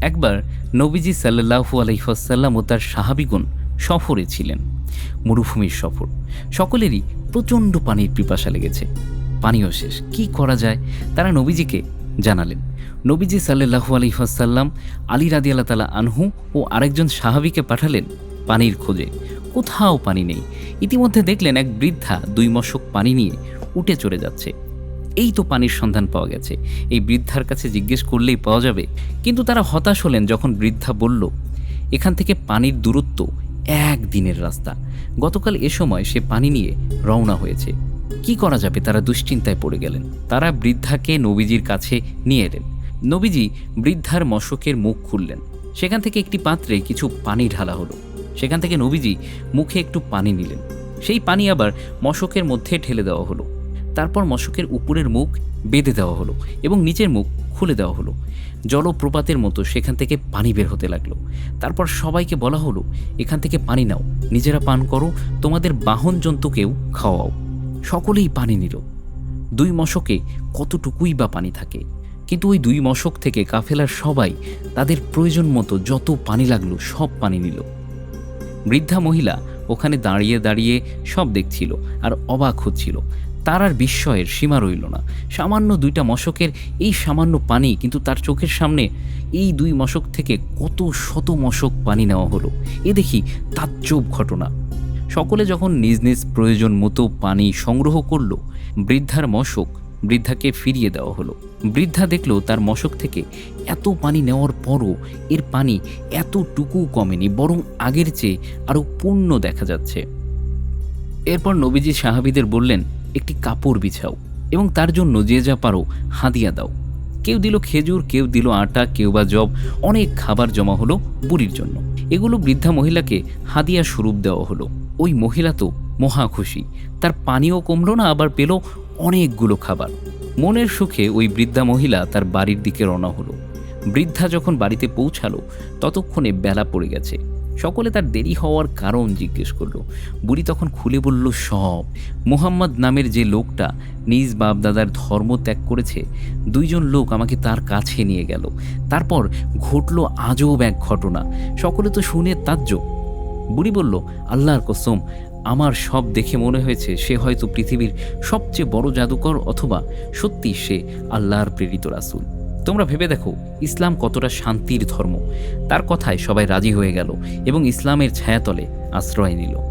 একবার নবীজি সাল্লাহু আলহিহাসাল্লাম ও তার সাহাবিগুন সফরে ছিলেন, মরুভূমির সফর। সকলেরই প্রচণ্ড পানির পিপাসা লেগেছে। পানীয় শেষ। কি করা যায়? তারা নবীজিকে জানালেন। নবীজি সাল্লাহু আলহিহাসাল্লাম আলী রাদি আল্লাহ তালা আনহু ও আরেকজন সাহাবিকে পাঠালেন পানির খোঁজে। কোথাও পানি নেই। ইতিমধ্যে দেখলেন এক বৃদ্ধা দুই মশক পানি নিয়ে উঠে চলে যাচ্ছে। এই তো পানির সন্ধান পাওয়া গেছে। এই বৃদ্ধার কাছে জিজ্ঞেস করলেই পাওয়া যাবে। কিন্তু তারা হতাশ হলেন যখন বৃদ্ধা বলল, এখান থেকে পানির দূরত্ব এক দিনের রাস্তা। গতকাল এ সময় সে পানি নিয়ে রওনা হয়েছে। কি করা যাবে? তারা দুশ্চিন্তায় পড়ে গেলেন। তারা বৃদ্ধাকে নবীজির কাছে নিয়ে এলেন। নবীজি বৃদ্ধার মশকের মুখ খুললেন। সেখান থেকে একটি পাত্রে কিছু পানি ঢালা হলো। সেখান থেকে নবীজি মুখে একটু পানি নিলেন। সেই পানি আবার মশকের মধ্যে ঢেলে দেওয়া হলো। তারপর মশকের উপরের মুখ বেঁধে দেওয়া হলো এবং নিচের মুখ খুলে দেওয়া হলো। জলপ্রপাতের মতো সেখান থেকে পানি বের হতে লাগল। তারপর সবাইকে বলা হলো, এখান থেকে পানি নাও। নিজেরা পান করো, তোমাদের বাহন জন্তুকেও খাওয়াও। সকলেই পানি নিল। দুই মশকে কতটুকুই বা পানি থাকে? কিন্তু ওই দুই মশক থেকে কাফেলার সবাই তাদের প্রয়োজন মতো যত পানি লাগল সব পানি নিল। বৃদ্ধা মহিলা ওখানে দাঁড়িয়ে দাঁড়িয়ে সব দেখছিল আর অবাক হচ্ছিল। তার আর বিস্ময়ের সীমা রইল না। সামান্য দুইটা মশকের এই সামান্য পানি কিন্তু তার চোখের সামনে এই দুই মশক থেকে কত শত মশক পানি নেওয়া হলো। এ দেখি তাজ্জব ঘটনা। সকলে যখন নিজ নিজ প্রয়োজন মতো পানি সংগ্রহ করল, বৃদ্ধার মশক বৃদ্ধাকে ফিরিয়ে দেওয়া হলো। বৃদ্ধা দেখল তার মশক থেকে এত পানি নেওয়ার পরও এর পানি এতটুকু কমেনি, বরং আগের চেয়ে আরও পূর্ণ দেখা যাচ্ছে। এরপর নবীজি সাহাবিদের বললেন একটি কাপড় বিছাও এবং তার জন্য যে যা পারো হাদিয়া দাও। কেউ দিল খেজুর, কেউ দিল আটা, কেউ বা জব অনেক খাবার জমা হলো বুড়ির জন্য। এগুলো বৃদ্ধা মহিলাকে হাদিয়া স্বরূপ দেওয়া হলো। ওই মহিলা তো মহা খুশি। তার পানিও কমলো না, আবার পেল অনেকগুলো খাবার। মনের সুখে ওই বৃদ্ধা মহিলা তার বাড়ির দিকে রওনা হলো। বৃদ্ধা যখন বাড়িতে পৌঁছালো, ততক্ষণে বেলা পড়ে গেছে। সকলে তার দেরি হওয়ার কারণ জিজ্ঞেস করল। বুড়ি তখন খুলে বলল, সব। মুহাম্মদ নামের যে লোকটা নিজ বাপদাদার ধর্ম ত্যাগ করেছে, দুইজন লোক আমাকে তার কাছে নিয়ে গেল। তারপর ঘটলো আজব এক ঘটনা। সকলে তো শুনে তাজ্জব। বুড়ি বলল, আল্লাহর কসম, আমার সব দেখে মনে হয়েছে সে হয়তো পৃথিবীর সবচেয়ে বড় জাদুকর অথবা সত্যি সে আল্লাহর প্রেরিত রাসূল। তোমরা ভেবে দেখো, ইসলাম কতটা শান্তির ধর্ম। তার কথায় সবাই রাজি হয়ে গেল এবং ইসলামের ছায়াতলে আশ্রয় নিল।